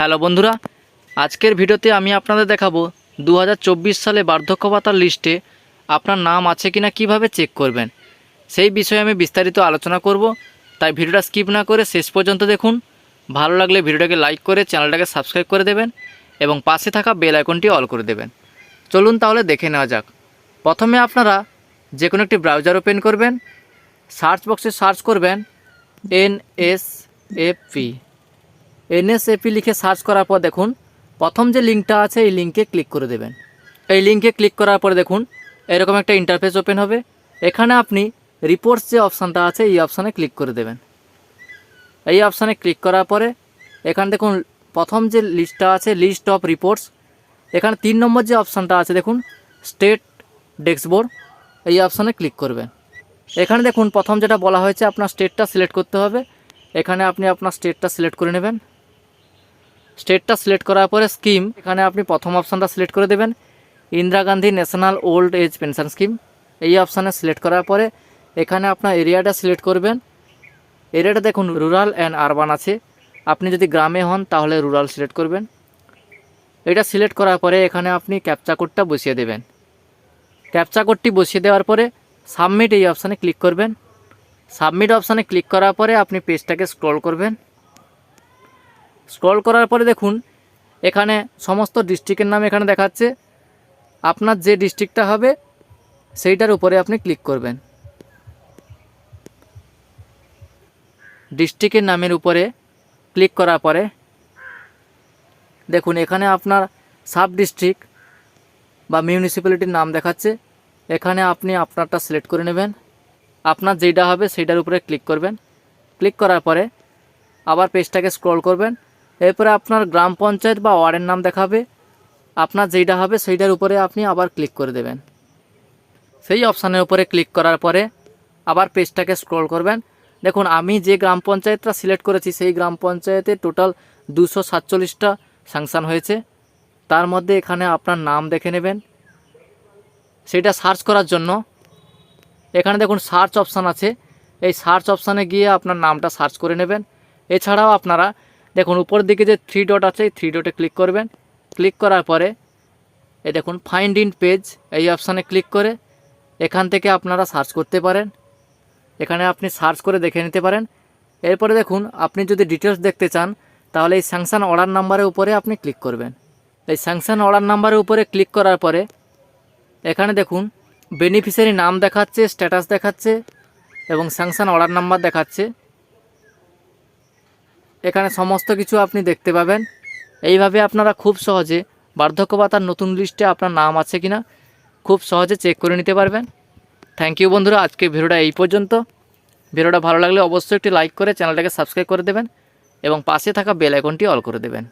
Hello বন্ধুরা, আজকের ভিডিওতে আমি আপনাদের দেখাবো দু হাজার চব্বিশ সালে বার্ধক্য ভাতার লিস্টে আপনার নাম আছে কিনা কীভাবে চেক করবেন। সেই বিষয়ে আমি বিস্তারিত আলোচনা করব, তাই ভিডিওটা স্কিপ না করে শেষ পর্যন্ত দেখুন। ভালো লাগলে ভিডিওটাকে লাইক করে চ্যানেলটাকে সাবস্ক্রাইব করে দেবেন এবং পাশে থাকা বেল আইকনটি অল করে দেবেন। চলুন তাহলে দেখে নেওয়া যাক। প্রথমে আপনারা যে কোনো একটি ব্রাউজার ওপেন করবেন সার্চ বক্সে সার্চ করবেন N S F P NSAP লিখে সার্চ করার পর দেখুন, প্রথম যে লিঙ্কটা আছে, এই লিঙ্কে ক্লিক করে দেবেন। এই লিঙ্কে ক্লিক করার পরে দেখুন, এরকম একটা ইন্টারফেস ওপেন হবে। এখানে আপনি রিপোর্টস যে অপশানটা আছে, এই অপশানে ক্লিক করে দেবেন। এই অপশানে ক্লিক করার পরে, এখানে দেখুন, প্রথম যে লিস্টটা আছে লিস্ট অফ রিপোর্টস এখানে তিন নম্বর যে অপশানটা আছে, দেখুন স্টেট ডেস্কবোর্ড এই অপশানে ক্লিক করবেন। এখানে দেখুন, প্রথম যেটা বলা হয়েছে, আপনার স্টেটটা সিলেক্ট করতে হবে। এখানে আপনি আপনার স্টেটটা সিলেক্ট করে নেবেন। স্টেটটা সিলেক্ট করার পরে স্কিম, এখানে আপনি প্রথম অপশানটা সিলেক্ট করে দেবেন। Indira Gandhi national old age pension scheme, এই অপশানে সিলেক্ট করার পরে এখানে আপনার এরিয়াটা সিলেক্ট করবেন। এরিয়াটা দেখুন, রুরাল অ্যান্ড আরবান আছে। আপনি যদি গ্রামে হন, তাহলে রুরাল সিলেক্ট করবেন। এটা সিলেক্ট করার পরে এখানে আপনি ক্যাপচা কোডটা বসিয়ে দেবেন। ক্যাপচা কোডটি বসিয়ে দেওয়ার পরে সাবমিট এই অপশানে ক্লিক করবেন। সাবমিট অপশানে ক্লিক করার পরে আপনি পেজটাকে স্ক্রল করবেন। স্ক্রল করার পরে দেখুন, এখানে সমস্ত ডিস্ট্রিক্টের নাম এখানে দেখাচ্ছে। আপনার যে ডিস্ট্রিক্টটা হবে, সেইটার উপরে আপনি ক্লিক করবেন। ডিস্ট্রিক্টের নামের উপরে ক্লিক করার পরে, দেখুন, এখানে আপনার সাব ডিস্ট্রিক্ট বা মিউনিসিপ্যালিটির নাম দেখাচ্ছে। এখানে আপনি আপনারটা সিলেক্ট করে নেবেন। আপনার যেটা হবে, সেইটার উপরে ক্লিক করবেন। ক্লিক করার পরে আবার পেজটাকে স্ক্রল করবেন। এরপরে আপনার গ্রাম পঞ্চায়েত বা ওয়ার্ডের নাম দেখাবে। আপনার যেটা হবে সেইটার উপরে আপনি আবার ক্লিক করে দেবেন। সেই অপশানের উপরে ক্লিক করার পরে আবার পেজটাকে স্ক্রল করবেন। দেখুন, আমি যে গ্রাম পঞ্চায়েতটা সিলেক্ট করেছি, সেই গ্রাম পঞ্চায়েতে টোটাল দুশো সাতচল্লিশটা স্যাংশন হয়েছে। তার মধ্যে এখানে আপনার নাম দেখে নেবেন। সেটা সার্চ করার জন্য এখানে দেখুন সার্চ অপশান আছে। এই সার্চ অপশানে গিয়ে আপনার নামটা সার্চ করে নেবেন। এছাড়াও আপনারা দেখুন, উপরের দিকে যে থ্রি ডট আছে থ্রি ডটে ক্লিক করবেন। ক্লিক করার পরে, এই দেখুন ফাইন্ড ইন পেজ এই অপশানে ক্লিক করে, এখান থেকে আপনারা সার্চ করতে পারেন। এখানে আপনি সার্চ করে দেখে নিতে পারেন। এরপরে দেখুন, আপনি যদি ডিটেলস দেখতে চান, তাহলে এই স্যাংশন অর্ডার নাম্বারের উপরে আপনি ক্লিক করবেন। এই স্যাংশন অর্ডার নাম্বারের উপরে ক্লিক করার পরে, এখানে দেখুন বেনিফিশিয়ারি নাম দেখাচ্ছে স্ট্যাটাস দেখাচ্ছে, এবং স্যাংশন অর্ডার নাম্বার দেখাচ্ছে। এখানে সমস্ত কিছু আপনি দেখতে পাবেন। এইভাবে আপনারা খুব সহজে বার্ধক্য ভাতার নতুন লিস্টে আপনার নাম আছে কিনা খুব সহজে চেক করে নিতে পারবেন। থ্যাংক ইউ বন্ধুরা আজকে ভিডিওটা এই পর্যন্ত। ভিডিওটা ভালো লাগলে অবশ্যই একটি লাইক করে চ্যানেলটাকে সাবস্ক্রাইব করে দেবেন এবং পাশে থাকা বেল আইকনটি অল করে দেবেন।